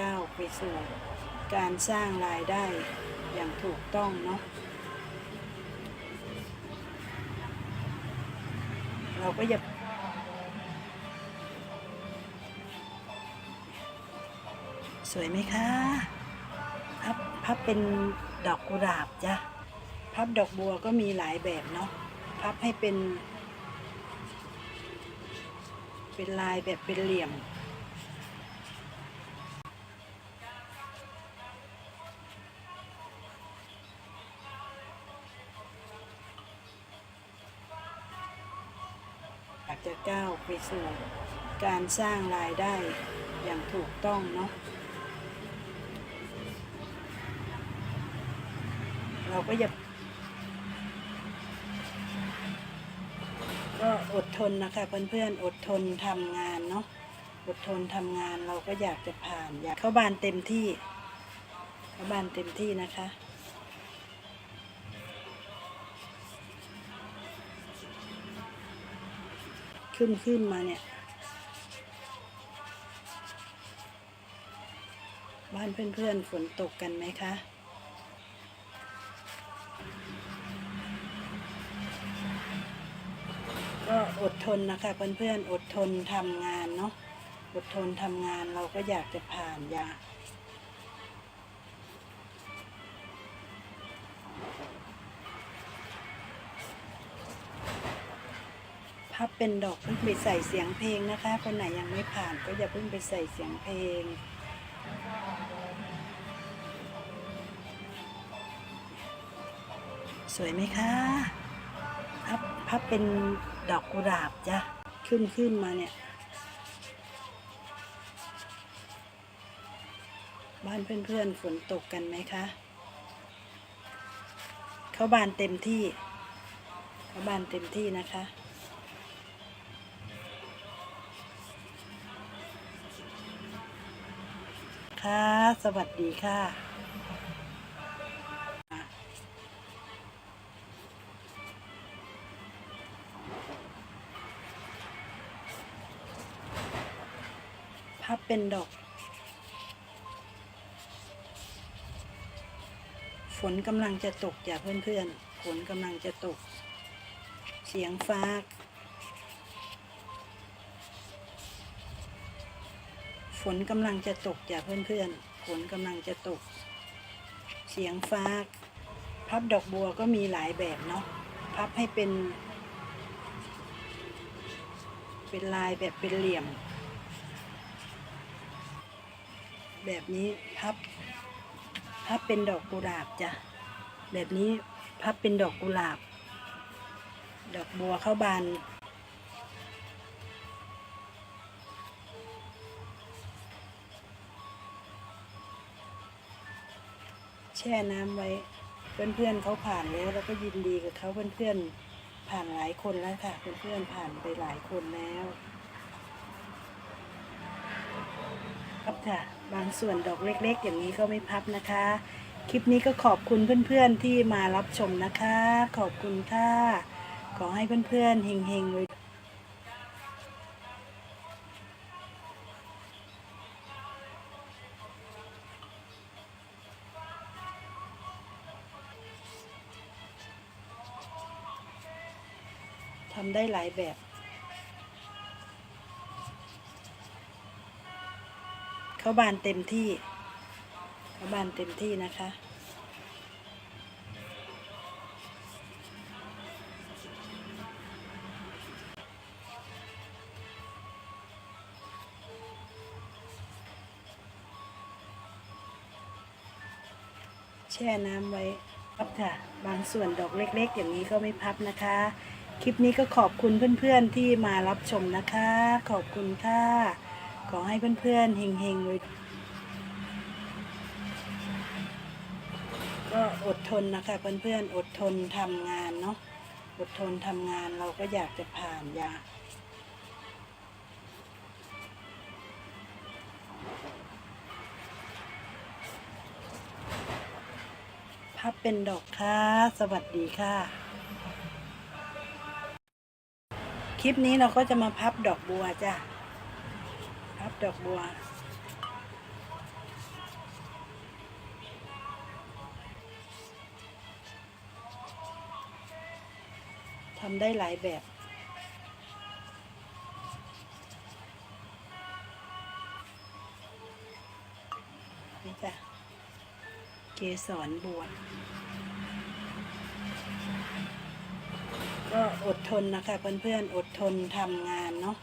ก้าวไปสู่การสร้างรายได้อย่างถูกต้องเนาะเราก็อย่าสวยไหมคะพับพับเป็นดอกกุหลาบจ้ะพับดอกบัวก็มีหลายแบบเนาะพับให้เป็น เป็นลายแบบเป็นเหลี่ยม จะก้าวไปสู่การสร้างรายได้อย่างถูกต้องเนาะเราก็อย่าก็อดทนนะคะเพื่อนๆอดทนทำงานเนาะอดทนทำงานเราก็อยากจะผ่าน อยากเข้าบ้านเต็มที่ เข้าบ้านเต็มที่นะคะ ขึ้นขึ้นมาเนี่ย บ้านเพื่อนๆฝนตกกันไหมคะก็อดทนนะคะเพื่อนๆอดทนทำงานเนาะอดทนทำงานเราก็อยากจะผ่านอยาก พับเป็นดอกเพิ่งไปใส่เสียงเพลงนะคะ คนไหนยังไม่ผ่านก็อย่าเพิ่งไปใส่เสียงเพลง สวยไหมคะพับพับเป็นดอกกุหลาบจ้ะขึ้นขึ้นมาเนี่ย บ้านเพื่อนๆฝนตกกันไหมคะเข้าบานเต็มที่เข้าบานเต็มที่นะคะ ค่ะสวัสดีค่ะ พับเป็นดอก ฝนกำลังจะตกจ้ะเพื่อนๆ ฝนกำลังจะตก เสียงฟ้า ฝนกำลังจะตกจ้ะเพื่อนๆ ฝนกำลังจะตก เสียงฟ้า พับดอกบัวก็มีหลายแบบเนาะ พับให้เป็น เป็นลายแบบเป็นเหลี่ยม แบบนี้พับ พับเป็นดอกกุหลาบจ้ะ แบบนี้พับเป็นดอกกุหลาบ ดอกบัวเข้าบาน ช่น้ำไว้ เพื่อนๆเขาผ่านแล้วแล้วก็ยินดีกับเขาเพื่อนๆผ่านหลายคนแล้วค่ะเพื่อนๆผ่านไปหลายคนแล้วครับค่ะ บางส่วนดอกเล็กๆ อย่างนี้ก็ไม่พับนะคะ คลิปนี้ก็ขอบคุณเพื่อนๆที่มารับชมนะคะ ขอบคุณค่ะ ขอให้เพื่อนๆเฮงๆเลย ทำได้หลายแบบ เข้าบานเต็มที่ เข้าบานเต็มที่นะคะแช่น้ำไว้พับค่ะ บางส่วนดอกเล็ก ๆ อย่างนี้ก็ไม่พับนะคะ คลิปนี้ก็ขอบคุณเพื่อนๆที่มารับชมนะคะ ขอบคุณค่ะ ขอให้เพื่อนๆเฮงๆเลยก็อดทนนะคะเพื่อนๆอดทนทำงานเนาะอดทนทำงานเราก็อยากจะผ่านยาพับเป็นดอกค่ะ สวัสดีค่ะ คลิปนี้เราก็จะมาพับดอกบัวจ้ะ พับดอกบัว ทำได้หลายแบบนี่จ้ะ เกสรบัว ก็อดทนนะคะเพื่อนๆอดทนทำงานเนาะ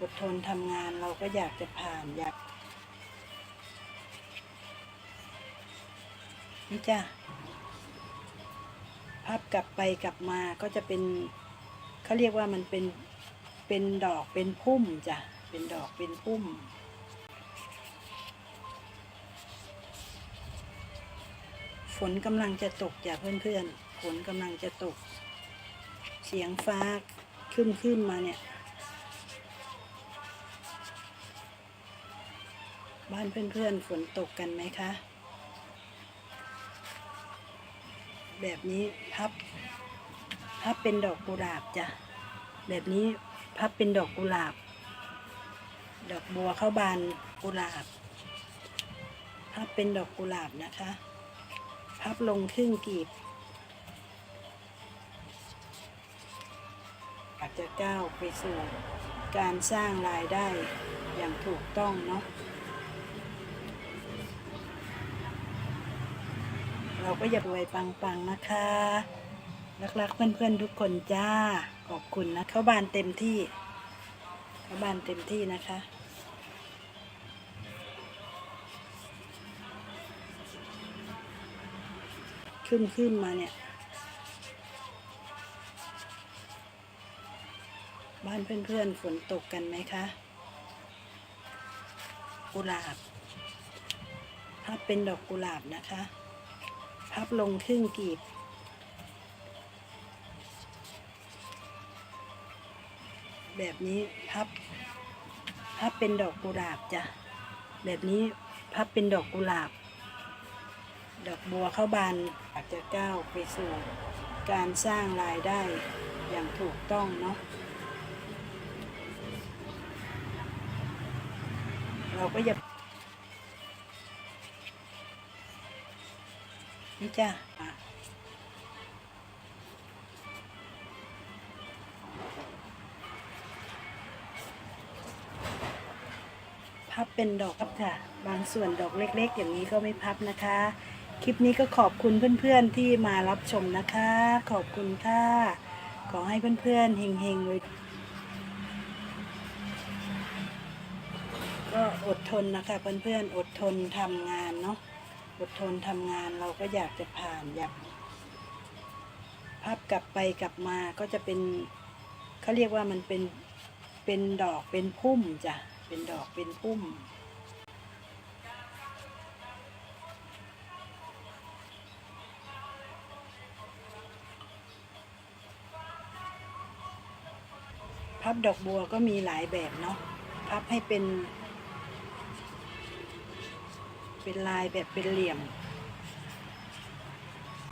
อดทนทำงานเราก็อยากจะผ่านอยากนี่จ้ะพับกลับไปกลับมาก็จะเป็นเขาเรียกว่ามันเป็นเป็นดอกเป็นพุ่มจ้ะเป็นดอกเป็นพุ่มฝนกำลังจะตกจ้ะเพื่อนๆฝนกำลังจะตก เสียงฟ้าขึ้นขึ้นมาเนี่ย บ้านเพื่อนๆฝนตกกันไหมคะ แบบนี้พับ พับเป็นดอกกุหลาบจ้ะ แบบนี้พับเป็นดอกกุหลาบ ดอกบัวเข้าบานกุหลาบ พับเป็นดอกกุหลาบนะคะ พับลงครึ่งกีบ จะก้าวไปสู่การสร้างรายได้อย่างถูกต้องเนาะเราก็อย่ารวยปังๆนะคะรักๆเพื่อนๆทุกคนจ้าขอบคุณนะเข้าบ้านเต็มที่เข้าบ้านเต็มที่นะคะขึ้นขึ้นมาเนี่ยานเพื่อนๆ ฝนตกกันไหมคะกุหลาบ พับเป็นดอกกุหลาบนะคะ พับลงครึ่งกีบ แบบนี้พับ พับเป็นดอกกุหลาบจ้ะ แบบนี้พับเป็นดอกกุหลาบ ดอกบัวเข้าบานอาจจะก้าวไปสู่การสร้างรายได้อย่างถูกต้องเนาะ เราก็อย่านี่จ้ะพับเป็นดอกครับค่ะ บางส่วนดอกเล็กๆ อย่างนี้ก็ไม่พับนะคะ คลิปนี้ก็ขอบคุณเพื่อนๆที่มารับชมนะคะ ขอบคุณค่ะ ขอให้เพื่อนๆเฮงๆเลย อดทนนะคะเพื่อนๆอดทนทำงานเนาะอดทนทำงานเราก็อยากจะผ่านอยากพับกลับไปกลับมาก็จะเป็นเขาเรียกว่ามันเป็นเป็นดอกเป็นพุ่มจ้ะเป็นดอกเป็นพุ่มพับดอกบัวก็มีหลายแบบเนาะพับให้เป็น เป็นลายแบบเป็นเหลี่ยม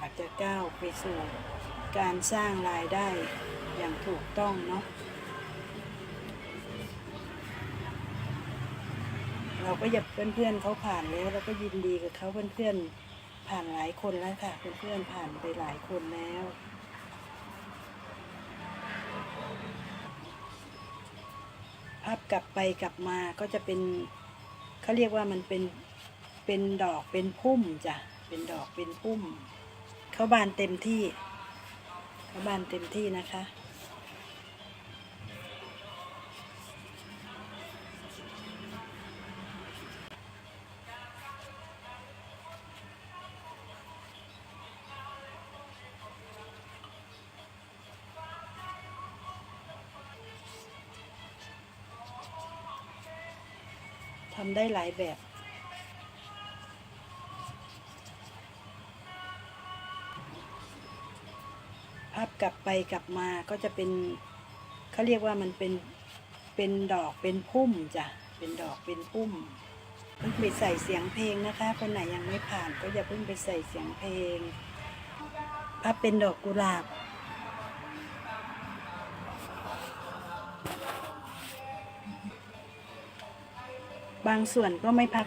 อาจจะก้าวไปสู่การสร้างรายได้อย่างถูกต้องเนาะเราก็อย่าเพื่อนๆเขาผ่านแล้วเราก็ยินดีกับเขาเพื่อนๆผ่านหลายคนแล้วค่ะเพื่อนๆผ่านไปหลายคนแล้วพับกลับไปกลับมาก็จะเป็นเขาเรียกว่ามันเป็น เป็นดอกเป็นพุ่มจ้ะ เป็นดอกเป็นพุ่ม เขาบานเต็มที่ เขาบานเต็มที่นะคะ ทำได้หลายแบบ กลับไปกลับมาก็จะเป็นเขาเรียกว่ามันเป็นเป็นดอกเป็นพุ่มจ้ะเป็นดอกเป็นพุ่มเพิ่งไปใส่เสียงเพลงนะคะคนไหนยังไม่ผ่านก็อย่าเพิ่งไปใส่เสียงเพลงพับเป็นดอกกุหลาบบางส่วนก็ไม่พับ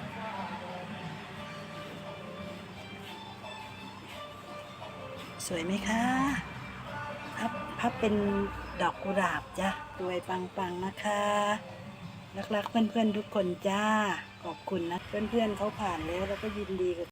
สวยไหมคะ พับเป็นดอกกุหลาบจ้ะรวยปังๆนะคะ รักๆเพื่อนๆทุกคนจ้า ขอบคุณนะ เพื่อนๆเขาผ่านแล้วแล้วก็ยินดีกับ